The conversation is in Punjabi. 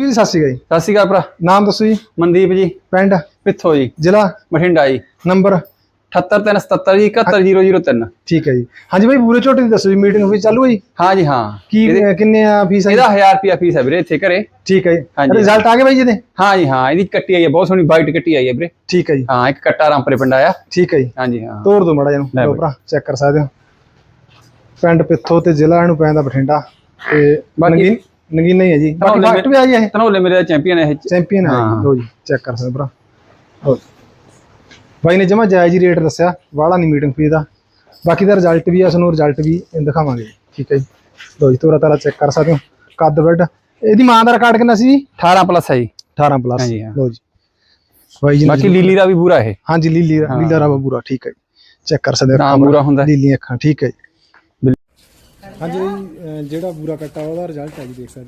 ਵੀ ਸਤਿ ਸ਼੍ਰੀ ਅਕਾਲ ਜੀ। ਸਤਿ ਸ਼੍ਰੀ ਅਕਾਲ ਭਰਾ। ਨਾਮ ਦੱਸੋ ਜੀ। ਮਨਦੀਪ ਜੀ। ਪਿੰਡ? ਪਿੱਥੋ ਜੀ। ਜ਼ਿਲ੍ਹਾ? ਬਠਿੰਡਾ ਜੀ। ਨੰਬਰ? 78377 ਜੀ 71003 ਠੀਕ ਹੈ ਜੀ। ਹਾਂਜੀ ਬਾਈ ਪੂਰੇ ਝੋਟੇ ਦੀ ਦੱਸੋ ਜੀ ਮੀਟਿੰਗ ਹੋਈ ਚਾਲੂ ਹੈ ਜੀ ਹਾਂ। ਜੀ ਹਾਂ ਕੀ ਕਿੰਨੇ ਆ ਫੀਸ ਹੈ ਜੀ? ਇਹਦਾ 1000 ਰੁਪਿਆ ਫੀਸ ਹੈ ਵੀਰੇ ਇੱਥੇ ਘਰੇ। ਠੀਕ ਹੈ ਜੀ। ਹਾਂਜੀ। ਰਿਜ਼ਲਟ ਆ ਗਏ ਬਾਈ ਜੀ ਦੇ ਹਾਂ ਜੀ ਹਾਂ। ਇਹਦੀ ਕੱਟੀ ਆਈ ਹੈ ਬਹੁਤ ਸੋਹਣੀ ਵਾਈਟ ਕੱਟੀ ਆਈ ਹੈ ਵੀਰੇ। ਠੀਕ ਹੈ ਜੀ। ਹਾਂ ਇੱਕ ਕੱਟਾ ਰਾਮਪਰੇ ਪਿੰਡ ਆਇਆ। ਠੀਕ ਹੈ ਜੀ। ਹਾਂ ਜੀ ਹਾਂ। ਤੋੜ ਦੋ ਮੜਾ ਜਨੂੰ ਲੈ। ਭਰਾ ਚੈੱਕ ਕਰ ਸਕਦੇ ਹੋ। ਪਿੰਡ ਪਿੱਥੋ ਤੇ ਜ਼ਿਲ੍ਹਾ ਇਹਨੂੰ ਪੈਂਦਾ ਬਠਿੰਡਾ ਤੇ ਬਾਕੀ- ਨਗੀਨ ਹੀ ਹੈ ਜੀ। ਬਾਕੀ ਧਨੌਲੇ ਫਾਸਟ ਵੀ ਆ ਜੀ ਇਹ। ਤਨੋਲੇ ਮੇਰੇ ਚੈਂਪੀਅਨ ਹੈ ਇਹ ਚੈਂਪੀਅਨ ਹੈ। ਹਾਂ। ਜੀ ਚੈੱਕ ਕਰ ਸਕਦੇ ਹੋ ਭਰਾ। ਜੀ। ਬਾਈ ਨੇ ਜਮਾ ਜਾਇਜ਼ ਹੀ ਰੇਟ ਦੱਸਿਆ। ਵਾਲਾ ਨਹੀਂ ਮੀਟਿੰਗ ਫੀ ਦਾ। ਬਾਕੀ ਦਾ ਰਿਜ਼ਲਟ ਵੀ ਆ ਸਾਨੂੰ ਰਿਜ਼ਲਟ ਵੀ ਦਿਖਾਵਾਂਗੇ। ਠੀਕ ਹੈ ਜੀ। ਲਓ ਜੀ ਤੋਰਾ ਤਾਰਾ ਚੈੱਕ ਕਰ ਸਕਦੇ ਹੋ। ਕੱਦ ਬੈਡ ਇਹਦੀ ਮਾਂ ਦਾ ਰਿਕਾਰਡ ਕਿੰਨਾ ਸੀ ਜੀ? 18 ਪਲੱਸ ਹੈ ਜੀ। 18 ਪਲੱਸ ਹਾਂਜੀ, ਹਾਂ। ਲਓ ਜੀ। ਬਾਈ ਜੀ ਨੇ ਬਾਕੀ ਲੀਲੀ ਦਾ ਵੀ ਪੂਰਾ ਇਹ। ਹਾਂਜੀ ਲੀਲੀ ਲੀਲਾ ਰਾਵਾ ਪੂਰਾ। ਠੀਕ ਹੈ ਜੀ। ਚੈੱਕ ਕਰ ਸਕਦੇ ਹੋ ਨਾਮ ਪੂਰਾ ਹੁੰਦਾ। ਹੈ। ਲੀਲੀ ਅੱਖਾਂ। ਠੀਕ ਹੈ ਜੀ। ਹਾਂਜੀ ਜਿਹੜਾ ਪੂਰਾ ਕੱਟਾ ਉਹਦਾ ਰਿਜ਼ਲਟ ਹੈ ਜੀ ਦੇਖ ਸਕਦੇ